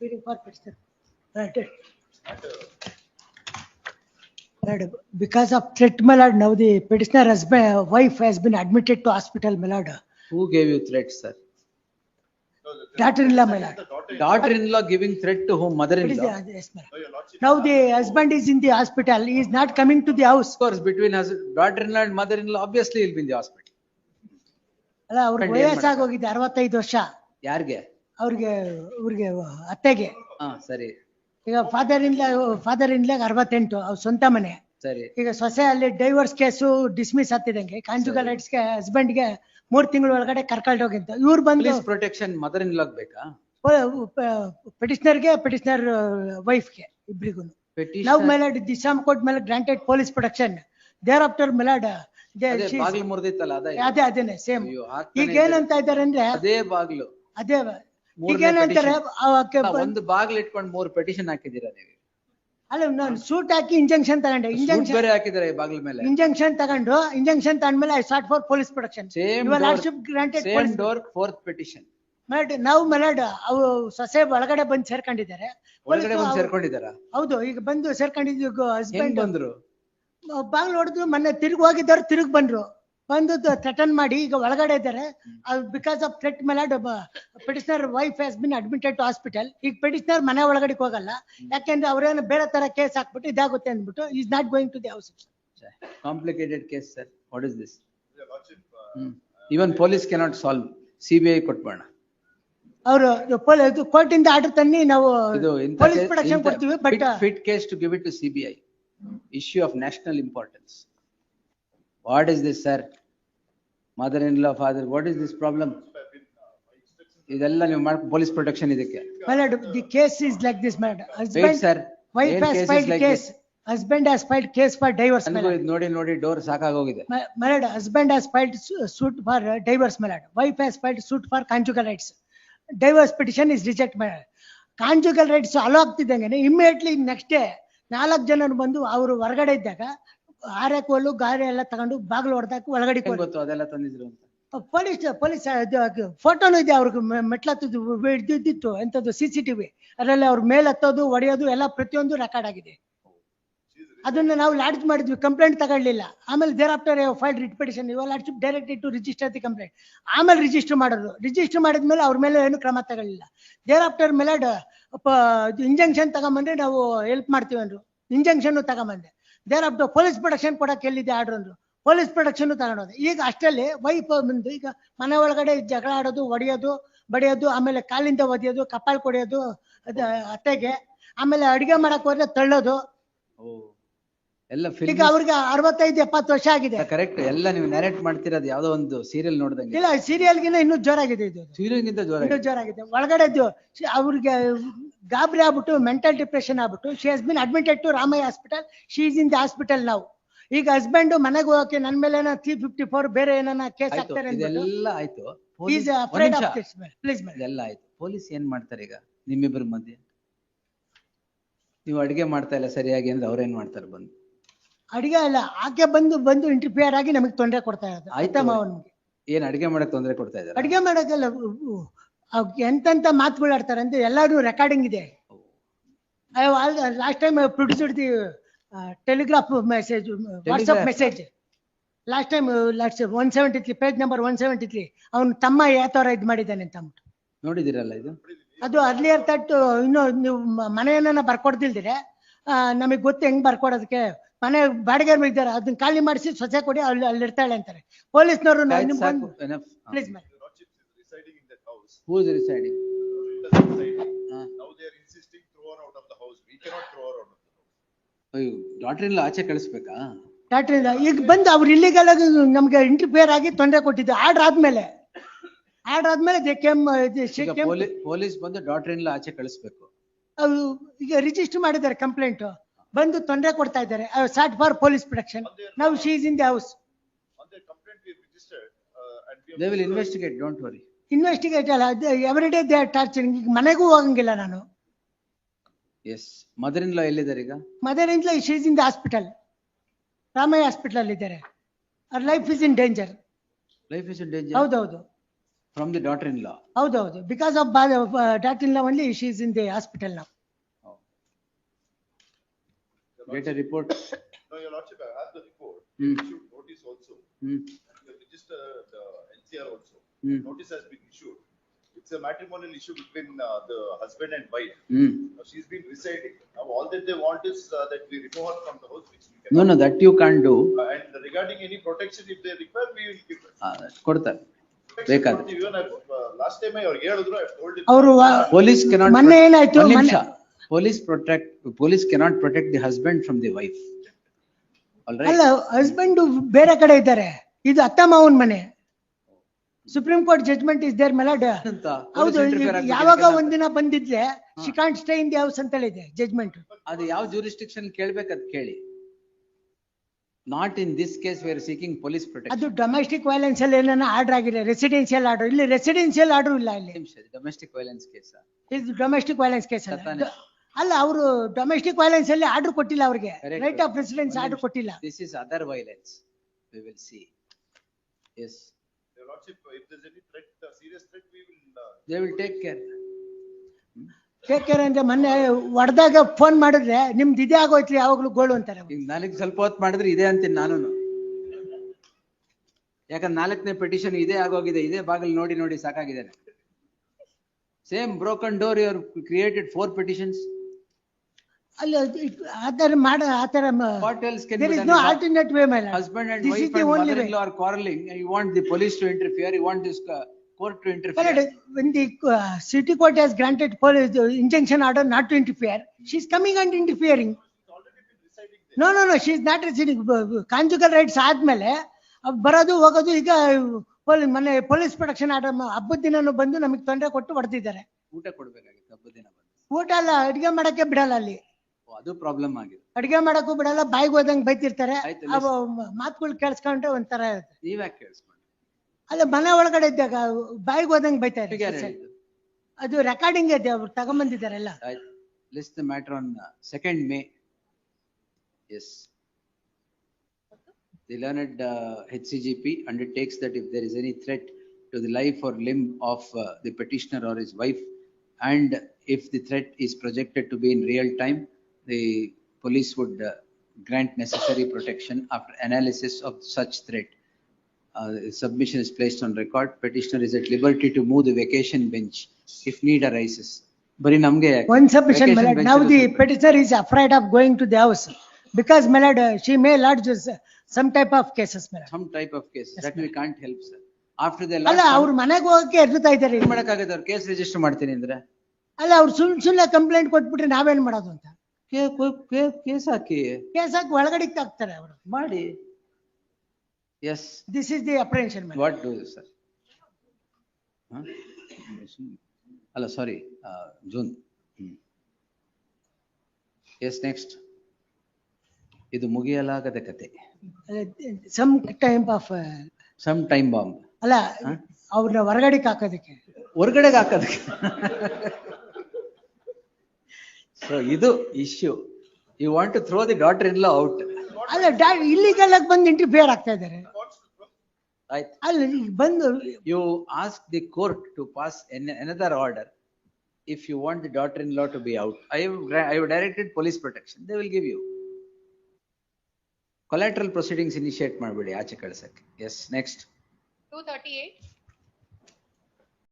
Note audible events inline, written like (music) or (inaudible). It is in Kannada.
Waiting for petitioner. Right. Right, because of threat, my lord, now the petitioner husband, wife has been admitted to hospital, my lord. Who gave you threats, sir? Daughter-in-law, my lord. Daughter-in-law giving threat to whom? What is Mother-in-law? the- yes, my lord. No, your lordship. Now the husband is in the hospital, he is not coming to the house. Of course, between hus- daughter-in-law and mother-in-law, obviously he'll be in the hospital. ಅಲ್ಲ ಅವ್ರಿಗೆ Friend ಏನ್ ವಯಸ್ಸಾಗೋಗಿದೆ ಅರವತ್ತೈದು ವರ್ಷ ಯಾರ್ಗೆ? ಅವ್ರಿಗೆ ಇವ್ರಿಗೆ ಅತ್ತೆಗೆ. ಹಾ, ಸರಿ, ಈಗ ಫಾದರ್ ಇಂದ ಫಾದರ್ ಇಂದ್ಲೇ ಅರವತ್ತೆಂಟು ಅವ್ರ ಸ್ವಂತ ಮನೆ. ಸರಿ. ಈಗ ಸೊಸೆ ಅಲ್ಲಿ ಡೈವರ್ಸ್ ಕೇಸು ಡಿಸ್ಮಿಸ್ ಆಗ್ತಿದಂಗೆ ಕಾಂಜುಗಲ್ಗೆ ರೈಟ್ಸ್ಗೆ ಹಸ್ಬೆಂಡ್ಗೆ ಮೂರ್ ತಿಂಗಳ ಒಳಗಡೆ ಕರ್ಕೊಂಡು ಹೋಗಿದ್ದ. ಇವ್ರು ಬಂದು police protection mother in law ಬೇಕಾ? ಪಿಟಿಷನರ್ಗೆ ಪೆಟಿಷನರ್ ವೈಫ್ಗೆ ಇಬ್ರಿಗೂ ಲವ್ ಮೆಲಾಡ್ ಮೇಲೆ ದಿಶಾಮ್ ಕೋರ್ಟ್ ಮೇಲೆ granted police protection thereafter milord ಅದೇ ಅದೇನೆ ಸೇಮ್ ಈಗ ಏನಂತ ಇದಾರೆ ಅಂದ್ರೆ ಅದೇ ಬಾಗ್ಲು. ಅದೇ ಮೂರನೇ ಈಗ ಏನಂತಾರೆ petition. ಅವಕ್ಕೆ ಬಂದ್- ಒಂದು ಬಾಗಿಲು ಇಟ್ಕೊಂಡು ಮೂರು ಪೆಟಿಷನ್ ಹಾಕಿದ್ದೀರಾ ನೀವು. ಅಲ್ಲ ನಾನು ಸೂಟ್ ಹಾಕಿ ಇಂಜೆಕ್ಷನ್ ತಗೊಂಡೆ ಇಂಜೆಕ್ಷನ್ ಬೇರೆ ಹಾಕಿದ್ದಾರೆ ಬಾಗ್ಲ ಮೇಲೆ. ಇಂಜೆಕ್ಷನ್ ತಗೊಂಡು injection ತಗೊಂಡ್ಮೇಲೆ I start for police production lordship granted same door fourth petition. Milord ನಾವು ಮೆಲಡ್ ಅವು ಸೊಸೆ ಒಳಗಡೆ ಬಂದು ಸೇರ್ಕೊಂಡಿದ್ದಾರೆ ಒಳಗಡೆ ಬಂದು ಸೇರ್ಕೊಂಡಿದ್ದಾರ? ಹೌದು ಈಗ ಬಂದು ಸೇರ್ಕೊಂಡಿದ್ದು ಹಸ್ಬೆಂಡ್ ಬಂದ್ರು? ಬಾಗಿಲು ಹೊಡೆದ್ರು ಮೊನ್ನೆ ತಿರುಗಿ ಹೋಗಿದ್ದವ್ರು ತಿರುಗಿ ಬಂದ್ರು ಬಂದು ಥ್ರೆಟನ್ ಮಾಡಿ ಈಗ ಒಳಗಡೆ ಇದ್ದಾರೆ. ಬಿಕಾಸ್ ಆಫ್ ಥ್ರೆಟ್ ಮೇಲೆ petitioner wife has been admitted to hospital ಈಗ ಪೆಟಿಷನರ್ ಮನೆ ಒಳಗಡೆ ಹೋಗಲ್ಲ. ಯಾಕೆಂದ್ರೆ ಅವ್ರೇನು ಬೇರೆ ತರ ಕೇಸ್ ಹಾಕ್ಬಿಟ್ಟು ಇದಾಗುತ್ತೆ ಅಂದ್ಬಿಟ್ಟು is not going to the house complicated case sir what is this? Even police cannot solve Even police cannot solve. CBI ಕೊಟ್ಬೇಡ. ಅವರು ಕೋರ್ಟ್ ಇಂದ ಆರ್ಡರ್ ತನ್ನಿ ನಾವು ಪೊಲೀಸ್ ಪ್ರೊಟೆಕ್ಷನ್ ಕೊಡ್ತೀವಿ but fit case to give it to C B I issue of national importance what is this Mother-in-law, mother in mother in law father what is this problem ಇದೆಲ್ಲ ನೀವು ಪೊಲೀಸ್ ಪ್ರೊಟೆಕ್ಷನ್ ಇದಕ್ಕೆ. Married the case is like this mother husband wife has filed case husband has filed case for divorce ನೋಡಿ ನೋಡಿ ಡೋರ್ ಸಾಕಾಗೋಗಿದೆ. ಹೋಗಿದೆ husband husband has filed suit for divorce ಮದರೆ wife has filed suit for conjugal rights divorce petition is reject ಮರೆಡ conjugal rights allow ಆಗತಿದ್ದಂಗೇನೆ ಇಮ್ಮಿಡಿಯೇಟ್ಲಿ ನೆಕ್ಸ್ಟ್ ಡೇ ನಾಲ್ಕು ಜನ ಬಂದು ಅವರ ಹೊರಗಡೆ ಇದ್ದಾಗ ಆರೆ ಕೋಲು ಗಾರೆ ಎಲ್ಲ ತಗೊಂಡು ಬಾಗಿಲು ಹೊಡೆದಾಕಿ ಒಳಗಡೆ ಗೊತ್ತು ಅದೆಲ್ಲ ತಂದಿದ್ರು ಅಂತ? ಪೊಲೀಸ್ ಪೊಲೀಸ್ ಫೋಟೋನು ಇದೆ ಅವ್ರಿಗೆ ಮೆಟ್ಲತ್ತದ್ದು ಹಿಡ್ದಿದ್ದಿತ್ತು ಎಂತದ್ದು ಸಿ ಸಿ ಟಿವಿ ಅದರಲ್ಲಿ ಅವ್ರ ಮೇಲೆ ಹತ್ತೋದು ಹೊಡೆಯೋದು ಎಲ್ಲ ಪ್ರತಿಯೊಂದು ರೆಕಾರ್ಡ್ ಆಗಿದೆ. ಅದನ್ನ ನಾವು ಲಾಡ್ಜ್ ಮಾಡಿದ್ವಿ ಕಂಪ್ಲೇಂಟ್ ತಗೊಳ್ಳಿಲ್ಲ. ಆಮೇಲೆ thereafter file writ petition ಇವ ಲಾಡ್ಶಿಪ್ ಡೈರೆಕ್ಟ್ ಇಟ್ಟು ರಿಜಿಸ್ಟರ್ ದಿ ಕಂಪ್ಲೇಂಟ್ ಆಮೇಲೆ ರಿಜಿಸ್ಟರ್ ಮಾಡೋದು. ರಿಜಿಸ್ಟರ್ ಮಾಡಿದ್ಮೇಲೆ ಅವ್ರ ಮೇಲೆ ಏನು ಕ್ರಮ ತಗೊಳ್ಳಿಲ್ಲ. ದೇರ್ ಆಫ್ಟರ್ ಮೇಲೆ ಇಂಜೆಕ್ಷನ್ ತಗೊಂಬಂದ್ರೆ ನಾವು ಹೆಲ್ಪ್ ಮಾಡ್ತೀವಿ ಅಂದ್ರು. ಇಂಜೆಕ್ಷನ್ ತಗೊಂಬಂದೆ. ದೇರ್ ದ ಪೊಲೀಸ್ ಪ್ರೊಡಕ್ಷನ್ ಕೊಡಕ್ಕೆ ಎಲ್ಲಿದೆ ಆರ್ಡರ್ ಅಂದ್ರು. ಪೊಲೀಸ್ ಪ್ರೊಡಕ್ಷನ್ ತಗೊಂಡೋದು. ಈಗ ಅಷ್ಟರಲ್ಲಿ ವೈಫ್ ಬಂದು ಈಗ ಮನೆ ಒಳಗಡೆ ಜಗಳ ಆಡೋದು ಒಡೆಯೋದು ಬಡಿಯೋದು ಆಮೇಲೆ ಕಾಲಿಂದ ಒದಿಯೋದು ಕಪಾಲ್ ಕೊಡಿಯೋದು ಅದು ಅತ್ತೆಗೆ ಆಮೇಲೆ ಅಡಿಗೆ ಮಾಡಕ್ ಹೋದ್ರೆ ತಳ್ಳೋದು. ಎಲ್ಲ ಈಗ ಅವ್ರಿಗೆ ಅರವತ್ತೈದು ಎಪ್ಪತ್ತು ವರ್ಷ ಆಗಿದೆ. ಕರೆಕ್ಟ್ ಎಲ್ಲ ನೀವು ನ್ಯಾರೇಟ್ ಮಾಡ್ತಿರೋದು ಯಾವ್ದೋ ಒಂದು ಸೀರಿಯಲ್ ನೋಡ್ದಂಗೆ. ಇಲ್ಲ ಸೀರಿಯಲ್ಗಿನ ಇನ್ನೂ ಜೋರಾಗಿದೆ ಇದು. ಸೀರಿಯಲ್ ಗಿಂತ ಜೋರ ಇನ್ನೂ ಜೋರಾಗಿದೆ. ಒಳಗಡೆ ಅವ್ರಿಗೆ ಗಾಬರಿ ಆಗ್ಬಿಟ್ಟು ಮೆಂಟಲ್ ಡಿಪ್ರೆಷನ್ ಆಗ್ಬಿಟ್ಟು she has been admitted to Ramaiah hospital she is in the hospital ನಾವು ಈಗ ಹಸ್ಬೆಂಡ್ ಮನೆಗೆ ಹೋಗಕ್ಕೆ ನನ್ ಮೇಲೆ ತ್ರೀ ಫಿಫ್ಟಿ ಫೋರ್ ಬೇರೆ ಏನಾನ ಕೇಸ್ ಆಯ್ತು ಹಾಕ್ತಾರೆ ಅಂದ್ಬಿಟ್ಟು ಇದೆಲ್ಲ ಆಯ್ತು. ಈಸ್ ಪೊಲೀಸ್ ಒಂದ್ ಅಫ್ರೇಡ್ ನಿಮಿಷ. ದಿಸ್ ಪ್ಲೀಸ್ ಮೇಡಮ್ ಇದೆಲ್ಲ ಆಯ್ತು. ಪೊಲೀಸ್ ಏನ್ ಮಾಡ್ತಾರೆ ಈಗ? ನಿಮ್ಮಿಬ್ಬರ ಮಧ್ಯೆ? ನೀವು ಅಡಿಗೆ ಮಾಡ್ತಾ ಇಲ್ಲ ಸರಿಯಾಗಿ ಅಂದ್ರೆ ಅವ್ರೇನ್ ಮಾಡ್ತಾರೆ ಬಂದು? ಅಡಿಗೆ ಅಲ್ಲ ಆಕೆ ಬಂದು ಬಂದು ಇಂಟರ್ಫಿಯರ್ ಆಗಿ ನಮಗೆ ತೊಂದರೆ ಕೊಡ್ತಾ ಇರೋದು. ಆಯ್ತು. ಆಯ್ತಮ್ಮ ಅವನಿಗೆ. ಏನ್ ಅಡಿಗೆ ಮಾಡಕ್ ತೊಂದ್ರೆ ಕೊಡ್ತಾ ಇದ್ದಾರೆ? ಅಡಿಗೆ ಮಾಡೋದಲ್ಲ ಎಂತೆಂತ ಮಾತುಗಳು ಆಡ್ತಾರೆ ಅಂತ ಎಲ್ಲಾರು ರೆಕಾರ್ಡಿಂಗ್ ಇದೆ. Last time produced the telegraph message WhatsApp message last time last one seventy three page number one seventy three ಅವನು ತಮ್ಮ ಯಾವ ತರ ಇದ್ ಮಾಡಿದ್ದಾನೆ ಅಂತ ಅಂದ್ಬಿಟ್ಟು. ನೋಡಿದಿರಲ್ಲ ಇದು? ಅದು ಅರ್ಲಿಯರ್ ತಟ್ಟು ಇನ್ನು ನೀವು ಮನೆಯನ್ನ ಬರ್ಕೊಡ್ದಿಲ್ದಿರೆ ನಮಗೆ ಗೊತ್ತು ಹೆಂಗ್ ಬರ್ಕೊಡೋದಕ್ಕೆ. ಮನೆ ಬಾಡಿಗೆ ಇದ್ದಾರೆ ಅದನ್ನ ಖಾಲಿ ಮಾಡಿಸಿ ಸ್ವಚ್ಛ ಕೊಡಿ ಅಲ್ಲಿ ಅಲ್ಲಿ ಇರ್ತಾಳೆ ಅಂತಾರೆ. ಪೊಲೀಸ್ನವರು. Please madam your lordship is residing in that house. Who is residing? Residing. Now they are insisting throw her out of the house. We cannot throw her out of the house. ಅಯ್ಯೋ ಡಾಕ್ಟರ್ ಇಲ್ಲ ಆಚೆ ಕಳಿಸ್ಬೇಕಾ ಡಾಕ್ಟರ್ ಈಗ ಬಂದು ಅವ್ರು ಇಲ್ಲಿಗಲ್ ಆಗಿ ನಮ್ಗೆ ಇಂಟರ್ಫಿಯರ್ ಆಗಿ ತೊಂದರೆ ಕೊಟ್ಟಿದ್ದು ಆರ್ಡರ್ ಆದ್ಮೇಲೆ ಆರ್ಡರ್ ಆದ್ಮೇಲೆ ದೇ ಕೆಮ್ ಈಗ ಪೊಲೀಸ್ ಪೊಲೀಸ್ ಬಂದು ಡಾಕ್ಟರ್ ಇಲ್ಲ ಆಚೆ ಕಳಿಸ್ಬೇಕು ಈಗ ರಿಜಿಸ್ಟರ್ ಮಾಡಿದ್ದಾರೆ ಕಂಪ್ಲೇಂಟ್ ಬಂದು ತೊಂದರೆ ಕೊಡ್ತಾ ಇದ್ದಾರೆ ಸಾಟ್ ಫಾರ್ ಪೊಲೀಸ್ ಪ್ರೊಟೆಕ್ಷನ್ ನಾವು she's in the house On their complaint, we have registered, uh, and we have. destroyed- investigate don't worry investigate ಅಲ್ಲ every day they are torturing ಈಗ ಮನೆಗೂ ಹೋಗಂಗಿಲ್ಲ ನಾನು. ಎಸ್ ಮದರ್ ಇನ್ ಲಾ ಎಲ್ಲಿದ್ದಾರೆ ಈಗ? ಮದರ್ ಇಂದ she's in the hospital Ramaiah hospital ಅಲ್ಲಿ ಇದ್ದಾರೆ. ಅವ್ರ life is in danger life is in danger ಹೌದೌದು. From the daughter-in-law. ಹೌದೌದು. Because of daughter in law only she's in the hospital ನಾವು Get a report. (coughs) No, your lordship, I have the report. Issued notice also. And we have the NCR also. Hmm. Notice has been issued. It's a matrimonial issue between uh, the husband and wife. Mm. Now, She's been residing. Now, all that they want is uh, that we remove her from the house, which we can. No, no, that you can't do. And regarding any protection, if they require, we will give. it. ಆ, ಕೊಡ್ತಾರೆ. ಬೇಕಾದ್ರೆ. uh, last time I ಹೇಳಿದ್ರು, I told him. ಅವರು Police cannot. ಮೊನ್ನೆ ಏನಾಯ್ತು? Police protect police Police protect, police cannot protect the husband from the wife. alright ಅಲ್ಲ ಹಸ್ಬೆಂಡ್ ಬೇರೆ ಕಡೆ ಇದ್ದಾರೆ ಇದು ಅತ್ತ ಮಾವನ್ ಮನೆ supreme court judgment is there milord ಅಂತ ಹೌದು ಯಾವಾಗ ಒಂದಿನ ಬಂದಿದ್ರೆ she can't stay in the house ಅಂತ ಹೇಳಿದೆ ಜಡ್ಜ್ಮೆಂಟ್ ಅದು ಯಾವ ಜೂರಿಸ್ಟಿಕ್ಷನ್ ಕೇಳ್ಬೇಕು ಅದ್ ಕೇಳಿ. Not in this case where seeking police protect. ಅದು ಡೊಮೆಸ್ಟಿಕ್ ವೈಲೆನ್ಸ್ ಅಲ್ಲಿ ಏನಾನ ಆರ್ಡರ್ ಆಗಿದೆ ರೆಸಿಡೆನ್ಸಿಯಲ್ ಆರ್ಡರ್ ಇಲ್ಲಿ ರೆಸಿಡೆನ್ಷಿಯಲ್ ಆರ್ಡರ್ ಇಲ್ಲ ಇಲ್ಲಿ. Domestic violence case. ಇದು ಡೊಮೆಸ್ಟಿಕ್ ವೈಲೆನ್ಸ್ ಕೇಸ್ ಅಲ್ಲ. ಅಲ್ಲ ಅವರು ಡೊಮೆಸ್ಟಿಕ್ ವೈಲೆನ್ಸ್ ಅಲ್ಲಿ ಆರ್ಡರ್ ಕೊಟ್ಟಿಲ್ಲ ಅವರಿಗೆ. ರೈಟ್ ಆಫ್ ರೆಸಿಡೆನ್ಸ್ ಆರ್ಡರ್ ಕೊಟ್ಟಿಲ್ಲ. This is other violence we will. Yes, Your lordship, if there's any threat, uh, serious threat, we will. uh, they will take care. Take care ಅಂದ್ರೆ ಮೊನ್ನೆ ಹೊಡೆದಾಗ ಫೋನ್ ಮಾಡಿದ್ರೆ ನಿಮ್ದು ಇದೇ ಆಗೋಯ್ತ್ರಿ ಯಾವಾಗ್ಲೂ ಗೋಳು ಅಂತಾರೆ. ಈಗ ನಾಲ್ಕು ಸ್ವಲ್ಪ ಹೊತ್ತು ಮಾಡಿದ್ರೆ ಇದೆ ಅಂತೀನಿ ನಾನು ಯಾಕಂದ್ರೆ ನಾಲ್ಕನೇ ಪೆಟಿಷನ್ ಇದೇ ಆಗೋಗಿದೆ ಇದೇ ಬಾಗಿಲು ನೋಡಿ ನೋಡಿ ಸಾಕಾಗಿದೆ same broken door your created four petitions ಅಲ್ಲಿ ಆತರ ಮಾಡ ಆತರ there is no alternate way my husband and This is wife the and only way. In are quarreling you want the police to interfere you want this court to. Interfere When the uh, city court has granted police uh, injunction order not to interfere, she's coming and interfering. It's already been residing there. No, no, no, she not residing. Conjugal rights ಆದ್ಮೇಲೆ ಅವ್ ಬರೋದು ಹೋಗೋದು ಈಗ ಪೊಲೀಸ್ ಮನೆ ಪೊಲೀಸ್ ಪ್ರೊಟೆಕ್ಷನ್ ಆರ್ಡರ್ ಹಬ್ಬದ ದಿನನೂ ಬಂದು ನಮಗೆ ತೊಂದರೆ ಕೊಟ್ಟು ಹೊಡೆದಿದ್ದಾರೆ ಊಟ ಕೊಡ್ಬೇಕಾಗಿತ್ತು ಹಬ್ಬದ ದಿನ ಬಂದು ಊಟ ಅಲ್ಲ ಅಡಿಗೆ ಮಾಡಕ್ಕೆ ಬಿಡಲ್ಲ ಅಲ್ಲಿ ಅದು ಪ್ರಾಬ್ಲಮ್ ಆಗಿದೆ ಅಡಿಗೆ ಮಾಡಕ್ಕೂ ಬಿಡಲ್ಲ ಬಾಯಿಗೆ ಹೋದಂಗ್ ಬೈತಿರ್ತಾರೆ ಆಯ್ತು, ಅವ ಮಾತುಗಳು ಕೇಳಿಸ್ಕೊಂಡ್ರೆ ಒಂಥರ ಇರುತ್ತೆ ನೀವ್ಯಾಕೆ ಕೇಳಿಸ್ಕೊಂಡ್ರಿ ಅಲ್ಲ ಮನೆ ಒಳಗಡೆ ಇದ್ದಾಗ ಬಾಯಿಗೆ ಹೋದಂಗ್ ಬೈತಾ ಯಾರು ಇರ್ತಾರೆ ಹೇಳಿದ್ದು ಅದು ರೆಕಾರ್ಡಿಂಗ್ ಇದೆ ಅವ್ರು ತಗೊಂಬಂದಿದ್ದಾರೆಲ್ಲ. List matter on uh, May yes Yes. The learned uh, HCGP undertakes that if there is any threat to the life or limb of uh, the petitioner or his wife, and if the threat is projected to be in real time, the police would uh, grant necessary protection after analysis of such threat. Uh, the Submission is placed on record. Petitioner is at liberty to move the vacation bench if need arises. ಬರೀ ನಮ್ಗೆ ಯಾಕೆ? One sufficient, my Vacation lord. bench Now ಇರೋದು the super. petitioner is afraid of going to the house because, my lord, uh, she may lodge uh, some type of cases, my lord. Some type of cases, Yes, that we can't help, sir. After they ಅಲ್ಲ lodge ಅವ್ರ some- ಮನೆಗೆ ಹೋಗಕ್ಕೆ ಎದುರ್ತಾ ಇದ್ದಾರೆ ಏನ್ ಮಾಡಕ್ಕಾಗತ್ತೆ ಅವ್ರು ಕೇಸ್ ರಿಜಿಸ್ಟರ್ ಮಾಡ್ತೀನಿ ಅಂದ್ರೆ ಅಲ್ಲ ಅವ್ರು ಸುಳ್ಳು ಸುಳ್ಳೆ ಕಂಪ್ಲೇಂಟ್ ಕೊಟ್ಬಿಟ್ರೆ ನಾವೇನ್ ಮಾಡೋದು ಅಂತ ಕೇಸ್ ಹಾಕಿ ಕೇಸ್ ಹಾಕಿ ಒಳಗಡೆ ಹಾಕ್ತಾರೆ ಅವರು. ಮಾಡಿ. Yes. This is the apprehension what do sir ಅಲ್ಲ ಸಾರಿ ಜೂನ್ ಎಸ್ ನೆಕ್ಸ್ಟ್ ಇದು ಮುಗಿಯಲಾಗದ ಕತೆ. Some time of some time bomb ಅಲ್ಲ? ಅವ್ರನ್ನ ಹೊರಗಡೆಗೆ ಹಾಕೋದಕ್ಕೆ. ಹೊರಗಡೆಗೆ ಹಾಕೋದಕ್ಕೆ. ಸೊ ಇದು issue you want to throw the daughter in law out ಅಲ್ಲ ಇಲ್ಲಿಗೆಲ್ಲ ಬಂದು ಇಂಟರ್ಫಿಯರ್ ಆಗ್ತಾ ಇದಾರೆ ಆಯ್ತು. ಅಲ್ಲ ಬಂದು you ask the court to pass an another order if you want the daughter in law to be out I I have directed police protection they will give you collateral proceedings initiate ಮಾಡ್ಬಿಡಿ ಆಚೆ ಕಳಿಸಕ್ಕೆ. Yes next two thirty eight